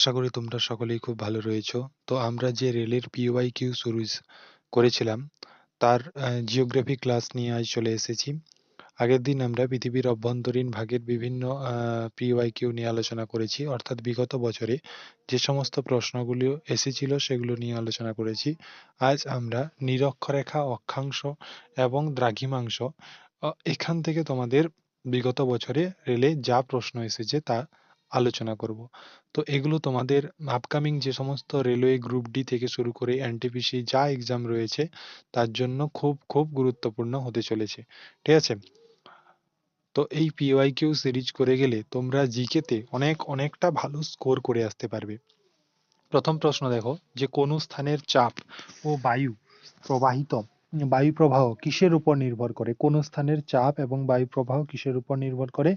আশা করি তোমরা সকলেই খুব ভালো রয়েছো। তো আমরা যে রেলের পিওয়াই কিউ সিরিজ করেছিলাম, তার জিওগ্রাফি ক্লাস নিয়ে আজ চলে এসেছি। আগের দিন আমরা পৃথিবীর অভ্যন্তরীণ ভাগের বিভিন্ন পিওয়াই কিউ নিয়ে আলোচনা করেছি। অর্থাৎ বিগত বছরে যে সমস্ত প্রশ্নগুলো এসেছিল সেগুলো নিয়ে আলোচনা করেছি। আজ আমরা নিরক্ষরেখা অক্ষাংশ এবং দ্রাঘিমাংশ এখান থেকে তোমাদের বিগত বছরে রেলে যা প্রশ্ন এসেছে তা আলোচনা করব। তো এগুলো তোমাদের আপকামিং যে সমস্ত রেলওয়ে গ্রুপ ডি থেকে শুরু করে এনটিপিসি যা এক্সাম রয়েছে, তার জন্য খুব খুব গুরুত্বপূর্ণ হতে চলেছে। ঠিক আছে? তো এই পিওয়াই কিউ সিরিজ করে গেলে তোমরা জিকেতে অনেক, অনেকটা ভালো স্কোর করে আসতে পারবে। প্রথম প্রশ্ন দেখো, যে কোন স্থানের চাপ ও বায়ু প্রবাহিত, বায়ু প্রবাহ কিসের উপর নির্ভর করে? কোন স্থানের চাপ এবং বায়ু প্রবাহ কিসের উপর নির্ভর করে?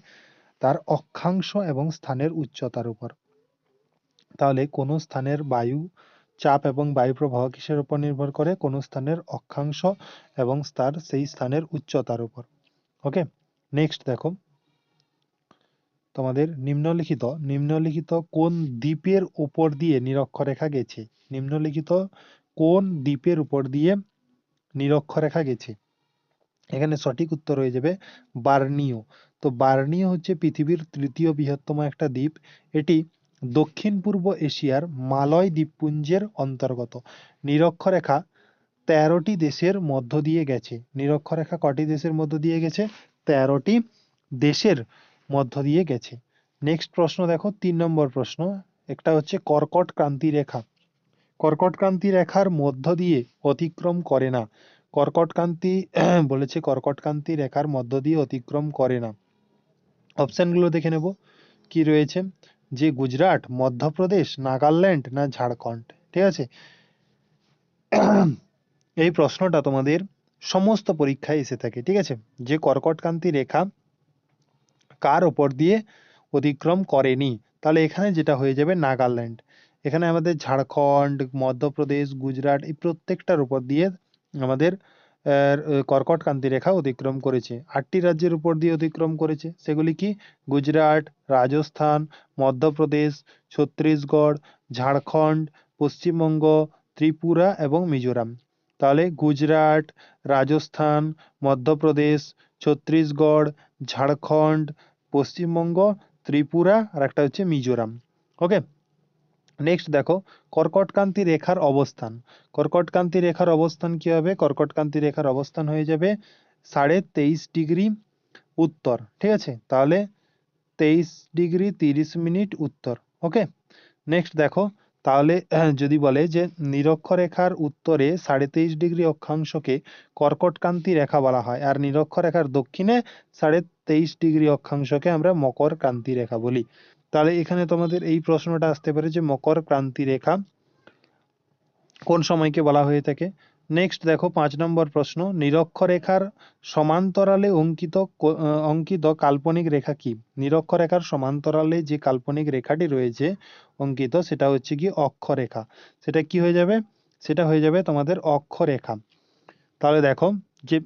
তার অক্ষাংশ এবং স্থানের উচ্চতার উপর। তাহলে কোন স্থানের বায়ু চাপ এবং বায়ু প্রবাহ কিসের উপর নির্ভর করে? কোন স্থানের অক্ষাংশ এবং তার সেই স্থানের উচ্চতার উপর। ওকে নেক্সট দেখো। তোমাদের নিম্নলিখিত নিম্নলিখিত কোন দ্বীপের উপর দিয়ে নিরক্ষরেখা গেছে? নিম্নলিখিত কোন দ্বীপের উপর দিয়ে নিরক্ষরেখা গেছে? এখানে সঠিক উত্তর হয়ে যাবে বার্নিও। তো বার্নিও হচ্ছে পৃথিবীর তৃতীয় বৃহত্তম একটা দ্বীপ। এটি দক্ষিণ পূর্ব এশিয়ার মালয় দ্বীপপুঞ্জের অন্তর্গত। নিরক্ষরেখা তেরোটি দেশের মধ্য দিয়ে গেছে। নিরক্ষরেখা কটি দেশের মধ্য দিয়ে গেছে? তেরোটি দেশের মধ্য দিয়ে গেছে। নেক্সট প্রশ্ন দেখো, তিন নম্বর প্রশ্ন। একটা হচ্ছে কর্কট ক্রান্তি রেখা। কর্কট ক্রান্তি রেখার মধ্য দিয়ে অতিক্রম করে না। কর্কটক্রান্তি বলেছে কর্কটক্রান্তি রেখার মধ্য দিয়ে অতিক্রম করে না। অপশানগুলো দেখে নেব। কি রয়েছে? যে গুজরাট, মধ্যপ্রদেশ, নাগাল্যান্ড না ঝাড়খণ্ড? ঠিক আছে? এই প্রশ্নটা তোমাদের সমস্ত পরীক্ষায় এসে থাকে, ঠিক আছে? যে কর্কটক্রান্তি রেখা কার ওপর দিয়ে অতিক্রম করেনি? তাহলে এখানে যেটা হয়ে যাবে, নাগাল্যান্ড। এখানে আমাদের ঝাড়খণ্ড, মধ্যপ্রদেশ, গুজরাট এই প্রত্যেকটার উপর দিয়ে আমাদের কর্কটক্রান্তি রেখা অতিক্রম করেছে। আটটি রাজ্যের উপর দিয়ে অতিক্রম করেছে। সেগুলি কি? গুজরাট, রাজস্থান, মধ্যপ্রদেশ, ছত্তিশগড়, ঝাড়খণ্ড, পশ্চিমবঙ্গ, ত্রিপুরা এবং মিজোরাম। তাহলে গুজরাট, রাজস্থান, মধ্যপ্রদেশ, ছত্তিশগড়, ঝাড়খণ্ড, পশ্চিমবঙ্গ, ত্রিপুরা আর একটা হচ্ছে মিজোরাম। ওকে? নেক্সট দেখো কর্কটকান্তি রেখার অবস্থান। কর্কটকান্তি রেখার অবস্থান কি হবে? কর্কটকান্তি রেখার অবস্থান হয়ে যাবে সাড়ে তেইশ ডিগ্রি উত্তর, ঠিক আছে? তাহলে তেইশ ডিগ্রি তিরিশ মিনিট উত্তর, ওকে? নেক্সট দেখো, তাহলে যদি বলে যে নিরক্ষরেখার উত্তরে সাড়ে তেইশ ডিগ্রি অক্ষাংশকে কর্কটকান্তি রেখা বলা হয়, আর নিরক্ষরেখার দক্ষিণে সাড়ে তেইশ ডিগ্রি অক্ষাংশকে আমরা মকর ক্রান্তি রেখা বলি। তাহলে এখানে তোমাদের এই প্রশ্নটা আসতে পারে যে মকর ক্রান্তি রেখা কোন সময়কে বলা হয়ে থাকে? নেক্সট দেখো, পাঁচ নম্বর প্রশ্ন, নিরক্ষরেখার সমান্তরালে অঙ্কিত অঙ্কিত কাল্পনিক রেখা কি? নিরক্ষরেখার সমান্তরালে যে কাল্পনিক রেখাটি রয়েছে অঙ্কিত, সেটা হচ্ছে কি অক্ষরেখা। সেটা কি হয়ে যাবে? সেটা হয়ে যাবে তোমাদের অক্ষরেখা। তাহলে দেখো যে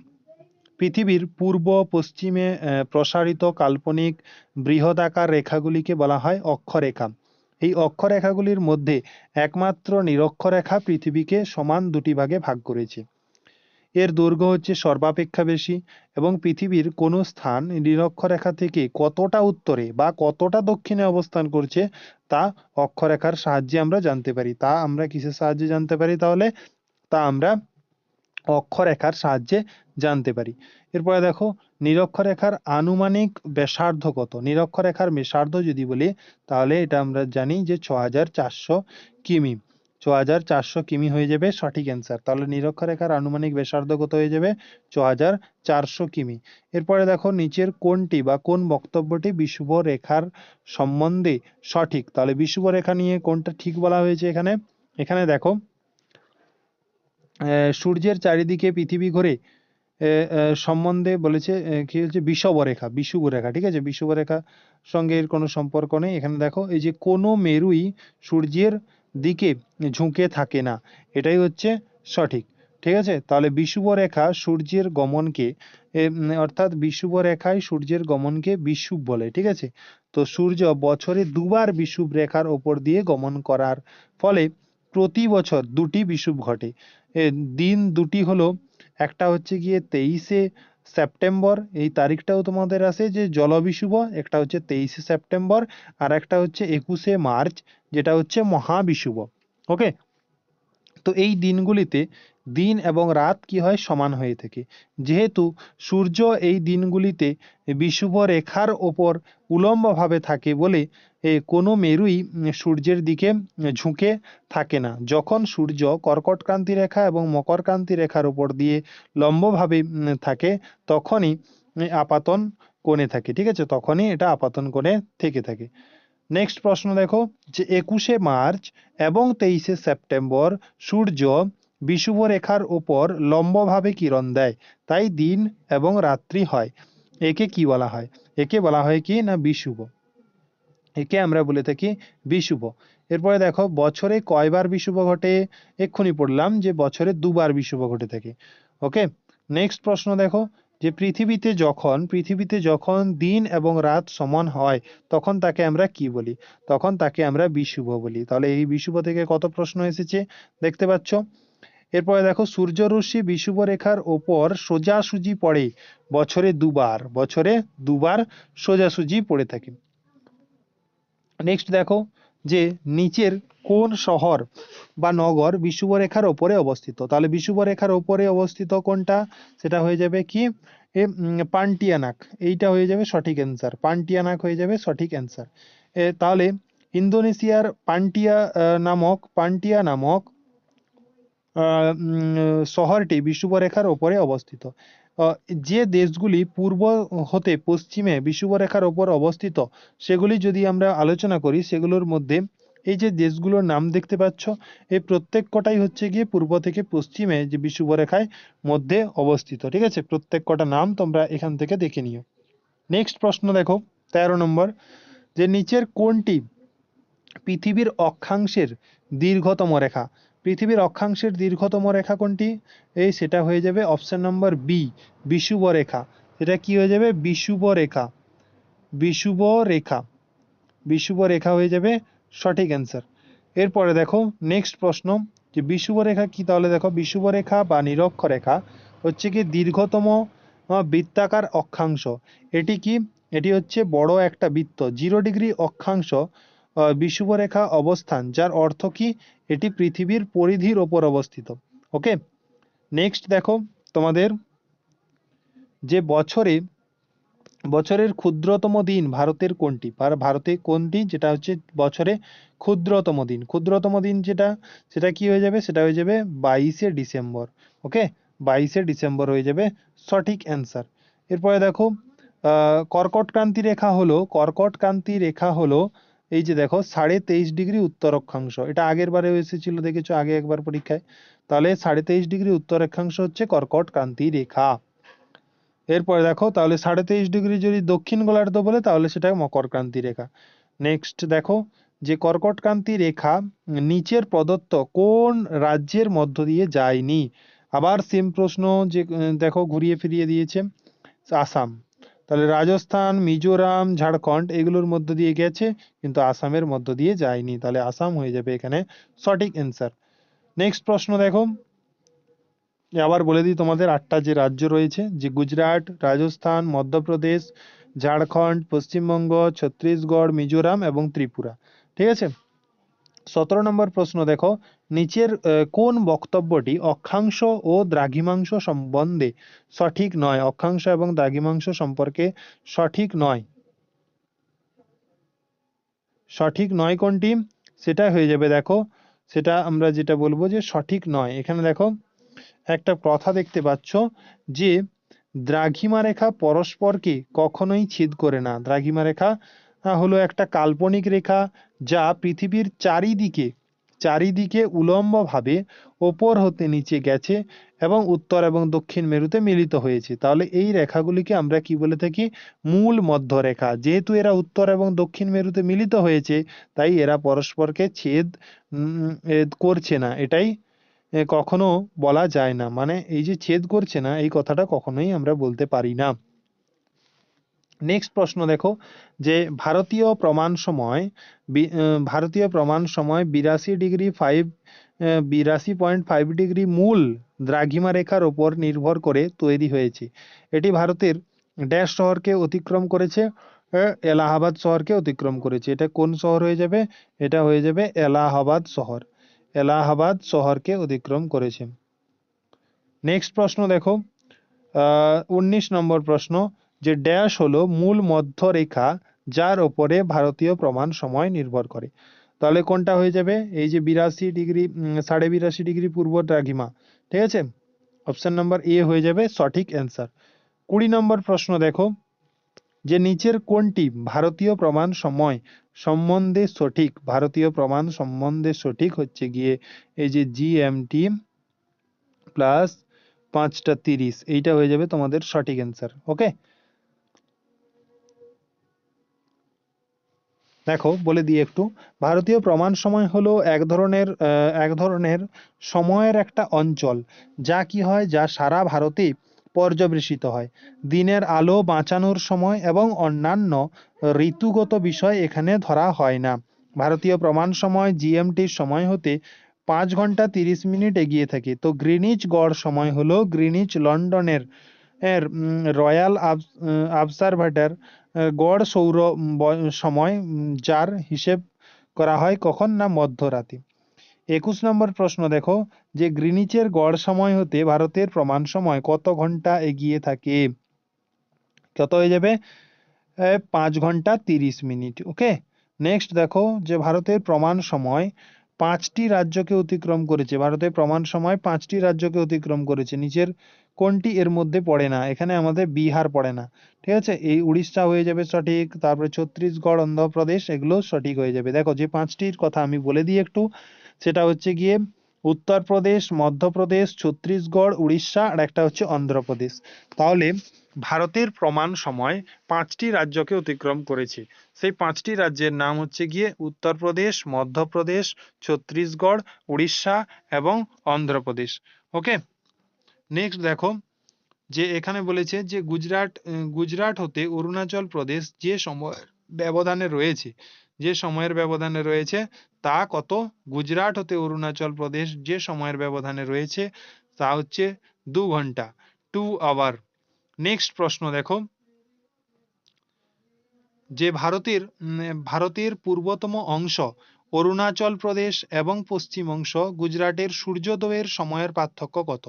পৃথিবীর পূর্ব পশ্চিমে প্রসারিত কাল্পনিক বৃহদাকার রেখাগুলিকে বলা হয় অক্ষরেখা। এই অক্ষরেখাগুলির মধ্যে একমাত্র নিরক্ষরেখা পৃথিবীকে সমান দুটি ভাগে ভাগ করেছে। এর দৈর্ঘ্য হচ্ছে সর্বাপেক্ষা বেশি এবং পৃথিবীর কোনো স্থান নিরক্ষরেখা থেকে কতটা উত্তরে বা কতটা দক্ষিণে অবস্থান করছে তা অক্ষরেখার সাহায্যে আমরা জানতে পারি। তা আমরা কিসের সাহায্যে জানতে পারি তাহলে? তা আমরা অক্ষরেখার সাহায্যে জানতে পারি। এরপরে দেখো, নিরক্ষরেখার আনুমানিক ব্যাসার্ধ কত নিরক্ষরেখার ব্যাসার্ধ যদি বলি, তাহলে এটা আমরা জানি যে ছ কিমি। ছ হাজার চারশো কিমি হয়ে যাবে সঠিক অ্যান্সার তাহলে নিরক্ষরেখার আনুমানিক ব্যাসার্ধ কত হয়ে যাবে ছ কিমি। এরপরে দেখো, নিচের কোনটি বা কোন বক্তব্যটি বিষুব রেখার সম্বন্ধে সঠিক। তাহলে বিষুব রেখা নিয়ে কোনটা ঠিক বলা হয়েছে এখানে। এখানে দেখো সূর্যের চারিদিকে পৃথিবী ঘোরে সম্বন্ধে বলেছে কি হচ্ছে? বিষুবরেখা বিষুবরেখা, ঠিক আছে? বিষুবরেখা সঙ্গে এর কোনো সম্পর্ক নেই। এখানে দেখো, এই যে কোনো মেরুই সূর্যের দিকে ঝুঁকে থাকে না। এটাই হচ্ছে সঠিক, ঠিক আছে? তাহলে বিষুবরেখা সূর্যের গমনকে অর্থাৎ বিষুব রেখায় সূর্যের গমনকে বিষুব বলে, ঠিক আছে? তো সূর্য বছরে দুবার বিষুব রেখার ওপর দিয়ে গমন করার ফলে প্রতি বছর দুটি বিষুব ঘটে। দিন দুটি হলো, একটা হচ্ছে গিয়ে তেইশে সেপ্টেম্বর, এই তারিখটাও তোমাদের আসে যে জলবিষুব একটা হচ্ছে তেইশে সেপ্টেম্বর আর একটা হচ্ছে একুশে মার্চ, যেটা হচ্ছে মহাবিষুব ওকে তো এই দিনগুলিতে দিন এবং রাত কি হয় সমান হয়ে থাকে। যেহেতু সূর্য এই দিনগুলিতে বিষুব রেখার ওপর উলম্বভাবে থাকে বলে কোনো মেরুই সূর্যের দিকে ঝুঁকে থাকে না। যখন সূর্য কর্কটক্রান্তি রেখা এবং মকরক্রান্তি রেখার উপর দিয়ে লম্বভাবে থাকে, তখনই আপাতন কোণে থাকে, ঠিক আছে? তখনই এটা আপাতন কোণে থেকে থাকে। নেক্সট প্রশ্ন দেখো যে একুশে মার্চ এবং তেইশে সেপ্টেম্বর সূর্য বিষুব রেখার ওপর লম্বভাবে কিরণ দেয়, তাই দিন এবং রাত্রি হয়। একে কি বলা হয়? একে বলা হয় কি না বিষুব? একে আমরা বলে থাকি বিষুব। এরপরে দেখো, বছরে কয়বার বিষুব ঘটে? এক্ষুনি পড়লাম যে বছরে দুবার বিষুব ঘটে থাকে। ওকে নেক্সট প্রশ্ন দেখো, যে পৃথিবীতে যখন পৃথিবীতে যখন দিন এবং রাত সমান হয়, তখন তাকে আমরা কি বলি? তখন তাকে আমরা বিষুব বলি। তাহলে এই বিষুব থেকে কত প্রশ্ন এসেছে? দেখতে পাচ্ছ? এরপরে দেখো সূর্য রশ্মি বিষুব রেখার ওপর সোজাসুজি পড়ে বছরে দুবার বছরে দুবার সোজাসুজি পড়ে থাকে। নেক্সট দেখো যে নিচের কোন শহর বা নগর বিষুবরেখার ওপরে অবস্থিত। তাহলে বিষুব রেখার ওপরে অবস্থিত কোনটা? সেটা হয়ে যাবে কি? পান্টিয়ানাক। এইটা হয়ে যাবে সঠিক অ্যান্সার পান্টিয়ানাক হয়ে যাবে সঠিক অ্যান্সার তাহলে ইন্দোনেশিয়ার পান্টিয়া নামক পান্টিয়া নামক শহরটি বিষুবরেখার ওপরে অবস্থিত। যে দেশগুলি পূর্ব হতে পশ্চিমে বিষুবরেখার ওপর অবস্থিত, সেগুলি যদি আমরা আলোচনা করি, সেগুলোর মধ্যে এই যে দেশগুলোর নাম দেখতে পাচ্ছ, এই প্রত্যেক কটাই হচ্ছে গিয়ে পূর্ব থেকে পশ্চিমে যে বিষুবরেখায় মধ্যে অবস্থিত। ঠিক আছে? প্রত্যেক কটা নাম তোমরা এখান থেকে দেখে নিও। নেক্সট প্রশ্ন দেখো, তেরো নম্বর, যে নিচের কোনটি পৃথিবীর অক্ষাংশের দীর্ঘতম রেখা? পৃথিবীর অক্ষাংশের দীর্ঘতম রেখা কোনটি? এই সেটা হয়ে যাবে অপশন নম্বর বি বিষুব রেখা। এটা কি হয়ে যাবে? বিষুব রেখা। বিষুব রেখা। বিষুব রেখা হয়ে যাবে সঠিক অ্যান্সার। এরপরে দেখো, নেক্সট প্রশ্ন, যে বিষুব রেখা কি? তাহলে দেখো বিষুব রেখা বা নিরক্ষরেখা হচ্ছে কি দীর্ঘতম বৃত্তাকার অক্ষাংশ। এটি কি? এটি হচ্ছে বড় একটা বৃত্ত, জিরো ডিগ্রি অক্ষাংশ বিষুবরেখা অবস্থান যার অর্থ কি? এটি পৃথিবীর পরিধির ওপর অবস্থিত। ওকে নেক্সট দেখো তোমাদের যে বছরে বছরের ক্ষুদ্রতম দিন ভারতের কোনটি? ভারতে কোনটি? যেটা হচ্ছে বছরে ক্ষুদ্রতম দিন। ক্ষুদ্রতম দিন যেটা সেটা কি হয়ে যাবে? সেটা হয়ে যাবে বাইশে ডিসেম্বর। ওকে বাইশে ডিসেম্বর হয়ে যাবে সঠিক অ্যান্সার। এরপরে দেখো আহ, কর্কটক্রান্তি রেখা হলো কর্কটক্রান্তি রেখা হলো এই যে দেখো, সাড়ে তেইশ ডিগ্রি উত্তর অক্ষাংশ এটা আগের বারে এসেছিল দেখেছ, আগে একবার পরীক্ষায়? তাহলে সাড়ে তেইশ ডিগ্রি উত্তর অক্ষাংশ হচ্ছে কর্কটক্রান্তি রেখা। এরপরে দেখো, তাহলে সাড়ে তেইশ ডিগ্রি যদি দক্ষিণ গোলার্ধ বলে, তাহলে সেটা মকরক্রান্তি রেখা। নেক্সট দেখো, যে কর্কটক্রান্তি রেখা নিচের প্রদত্ত কোন রাজ্যের মধ্য দিয়ে যায়নি? আবার সেম প্রশ্ন যে, দেখো, ঘুরিয়ে ফিরিয়ে দিয়েছে, আসাম। তাহলে রাজস্থান, মিজোরাম, ঝাড়খণ্ড এগুলোর মধ্য দিয়ে গেছে, কিন্তু আসামের মধ্য দিয়ে যায়নি। তাহলে আসাম হয়ে যাবে এখানে সঠিক অ্যান্সার নেক্সট প্রশ্ন দেখো। আবার বলে দিই তোমাদের আটটা যে রাজ্য রয়েছে, যে গুজরাট, রাজস্থান, মধ্যপ্রদেশ, ঝাড়খণ্ড, পশ্চিমবঙ্গ, ছত্তিশগড়, মিজোরাম এবং ত্রিপুরা। ঠিক আছে? সতেরো নম্বর প্রশ্ন দেখো। নিচের কোন বক্তব্যটি অক্ষাংশ ও দ্রাঘিমাংশ সম্বন্ধে সঠিক নয়? অক্ষাংশ এবং দ্রাঘিমাংশ সম্পর্কে সঠিক নয়। সঠিক নয় কোনটি? সেটা হয়ে যাবে, দেখো। সেটা আমরা যেটা বলব যে সঠিক নয়। এখানে দেখো, একটা কথা দেখতে পাচ্ছ যে দ্রাঘিমা রেখা পরস্পরকে কখনোই ছেদ করে না। দ্রাঘিমা রেখা হলো একটা কাল্পনিক রেখা যা পৃথিবীর চারিদিকে চারিদিকে উলম্বভাবে ওপর হতে নিচে গেছে এবং উত্তর এবং দক্ষিণ মেরুতে মিলিত হয়েছে। তাহলে এই রেখাগুলিকে আমরা কি বলে থাকি? মূল মধ্যরেখা। যেহেতু এরা উত্তর এবং দক্ষিণ মেরুতে মিলিত হয়েছে, তাই এরা পরস্পরকে ছেদ করছে না। এটাই কখনো বলা যায় না। মানে এই যে ছেদ করছে না, এই কথাটা কখনোই আমরা বলতে পারি না। নেক্সট প্রশ্ন দেখো, যে ভারতীয় প্রমাণ সময় ভারতীয় প্রমাণ সময় বিরাশি ডিগ্রি ফাইভ বিরাশি পয়েন্ট ফাইভ ডিগ্রি মূল দ্রাঘিমা রেখার ওপর নির্ভর করে তৈরি হয়েছে। এটি ভারতের ড্যাশ শহরকে অতিক্রম করেছে এলাহাবাদ শহরকে অতিক্রম করেছে। এটা কোন শহর হয়ে যাবে? এটা হয়ে যাবে এলাহাবাদ শহর। এলাহাবাদ শহরকে অতিক্রম করেছে। নেক্সট প্রশ্ন দেখো উনিশ নম্বর প্রশ্ন যে ড্যাশ হলো মূল মধ্যরেখা যার ওপরে ভারতীয় প্রমাণ সময় নির্ভর করে। তাহলে কোনটা হয়ে যাবে? এই যে বিরাশি ডিগ্রি সাড়ে বিরাশি ডিগ্রি পূর্ব দ্রাঘিমা, ঠিক আছে? অপশন নাম্বার এ হয়ে যাবে সঠিক অ্যান্সার কুড়ি নম্বর প্রশ্ন দেখো। যে নিচের কোনটি ভারতীয় প্রমাণ সময় সম্বন্ধে সঠিক? ভারতীয় প্রমাণ সম্বন্ধে সঠিক হচ্ছে গিয়ে এই যে জিএমটি প্লাস পাঁচটা তিরিশ। এইটা হয়ে যাবে তোমাদের সঠিক অ্যান্সার ওকে দেখো, বলে দিই একটু। ভারতীয় প্রমাণ সময় হলো এক ধরনের এক ধরনের সময়ের একটা অঞ্চল, যা কি হয়, যা সারা ভারতে পর্যবেসিত হয়। দিনের আলো বাঁচানোর সময় এবং অন্যান্য ঋতুগত বিষয় এখানে ধরা হয় না। ভারতীয় প্রমাণ সময় জিএমটির সময় হতে পাঁচ ঘণ্টা তিরিশ মিনিট এগিয়ে থাকে। তো গ্রিনিচ গড় সময় হলো গ্রিনিচ লন্ডনের এর রয়্যাল অবজারভেটর গড় সৌর সময় যার হিসেব করা হয় কখন না মধ্যরাতে। একুশ নম্বর প্রশ্ন দেখো, যে গ্রিনিচের গড় সময় হতে ভারতের প্রমাণ সময় কত ঘণ্টা এগিয়ে থাকে? কত হয়ে যাবে? পাঁচ ঘণ্টা তিরিশ মিনিট, ওকে? নেক্সট দেখো, যে ভারতের প্রমাণ সময় পাঁচটি রাজ্যকে অতিক্রম করেছে। ভারতের প্রমাণ সময় পাঁচটি রাজ্যকে অতিক্রম করেছে। নিচের কোনটি এর মধ্যে পড়ে না? এখানে আমাদের বিহার পড়ে না। ঠিক আছে? এই উড়িষ্যা হয়ে যাবে সঠিক, তারপরে ছত্তিশগড়, অন্ধ্রপ্রদেশ, এগুলো সঠিক হয়ে যাবে। দেখো, যে পাঁচটির কথা আমি বলে দিই একটু, সেটা হচ্ছে গিয়ে উত্তরপ্রদেশ, মধ্যপ্রদেশ, ছত্তিশগড়, উড়িষ্যা, আর একটা হচ্ছে অন্ধ্রপ্রদেশ। তাহলে ভারতের প্রমাণ সময় পাঁচটি রাজ্যকে অতিক্রম করেছে। সেই পাঁচটি রাজ্যের নাম হচ্ছে গিয়ে উত্তরপ্রদেশ, মধ্যপ্রদেশ, ছত্তিশগড়, উড়িষ্যা এবং অন্ধ্রপ্রদেশ। ওকে নেক্সট দেখো, যে এখানে বলেছে যে গুজরাট গুজরাট হতে অরুণাচল প্রদেশ যে সময় ব্যবধানে রয়েছে, যে সময়ের ব্যবধানে রয়েছে তা কত? গুজরাট হতে অরুণাচল প্রদেশ যে সময়ের ব্যবধানে রয়েছে তা হচ্ছে দু ঘণ্টা টু আওয়ার নেক্সট প্রশ্ন দেখো। যে ভারতের ভারতের পূর্বতম অংশ অরুণাচল প্রদেশ এবং পশ্চিম অংশ, গুজরাটের সূর্যোদয়ের সময়ের পার্থক্য কত?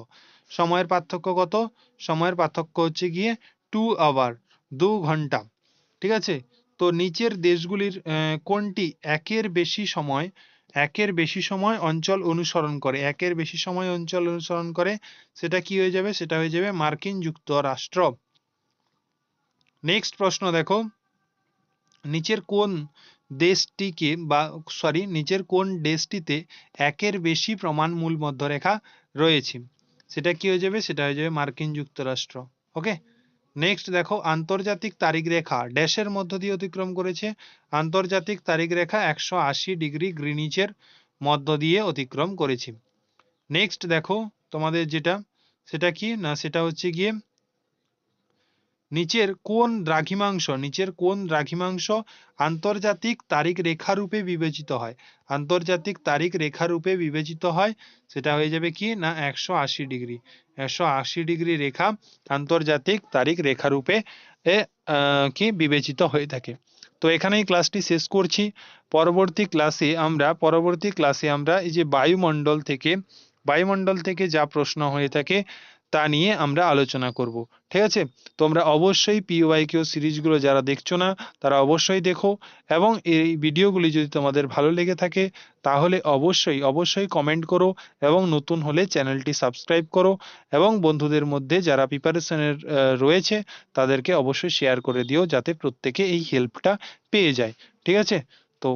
সময়ের পার্থক্য কত? সময়ের পার্থক্য হচ্ছে গিয়ে টু আওয়ার দু ঘণ্টা। ঠিক আছে? তো নিচের দেশগুলির কোনটি একের বেশি সময় একের বেশি সময় অঞ্চল অনুসরণ করে। একের বেশি সময় অঞ্চল অনুসরণ করে, সেটা কি হয়ে যাবে? সেটা হয়ে যাবে মার্কিন যুক্তরাষ্ট্র। নেক্সট প্রশ্ন দেখো। নিচের কোন দেশটিকে বা সরি নিচের কোন দেশটিতে একের বেশি প্রমাণ মূল মধ্যরেখা রয়েছে? সেটা কি হয়ে যাবে? সেটা হয়ে যাবে মার্কিন যুক্তরাষ্ট্র। ওকে নেক্সট দেখো, আন্তর্জাতিক তারিখ রেখা। ড্যাশের মধ্য দিয়ে অতিক্রম করেছে। আন্তর্জাতিক তারিখ রেখা একশো আশি ডিগ্রি গ্রিনিচের মধ্য দিয়ে অতিক্রম করেছে। নেক্সট দেখো, তোমাদের যেটা, সেটা কি? না, সেটা হচ্ছে গিয়ে নিচের কোন দ্রাঘিমাংশ নিচের কোন দ্রাঘিমাংশ আন্তর্জাতিক তারিখ রেখা রূপে বিবেচিত হয়। আন্তর্জাতিক তারিখ রেখা রূপে বিবেচিত হয় সেটা হয়ে যাবে কি? না একশো আশি ডিগ্রি। একশো আশি ডিগ্রি রেখা আন্তর্জাতিক তারিখ রেখা রূপে এ, আহ, কি বিবেচিত হয়ে থাকে। তো এখানেই ক্লাসটি শেষ করছি। পরবর্তী ক্লাসে আমরা পরবর্তী ক্লাসে আমরা এই যে বায়ুমণ্ডল থেকে বায়ুমণ্ডল থেকে যা প্রশ্ন হয়ে থাকে তা নিয়ে আমরা আলোচনা করব, ঠিক আছে? তোমরা অবশ্যই পিওয়াই কিউ সিরিজগুলো যারা দেখছ না, তারা অবশ্যই দেখো এবং এই ভিডিওগুলি যদি তোমাদের ভালো লেগে থাকে, তাহলে অবশ্যই অবশ্যই কমেন্ট করো এবং নতুন হলে চ্যানেলটি সাবস্ক্রাইব করো এবং বন্ধুদের মধ্যে যারা প্রিপারেশনের রয়েছে, তাদেরকে অবশ্যই শেয়ার করে দিও যাতে প্রত্যেকে এই হেল্পটা পেয়ে যায়, ঠিক আছে? তো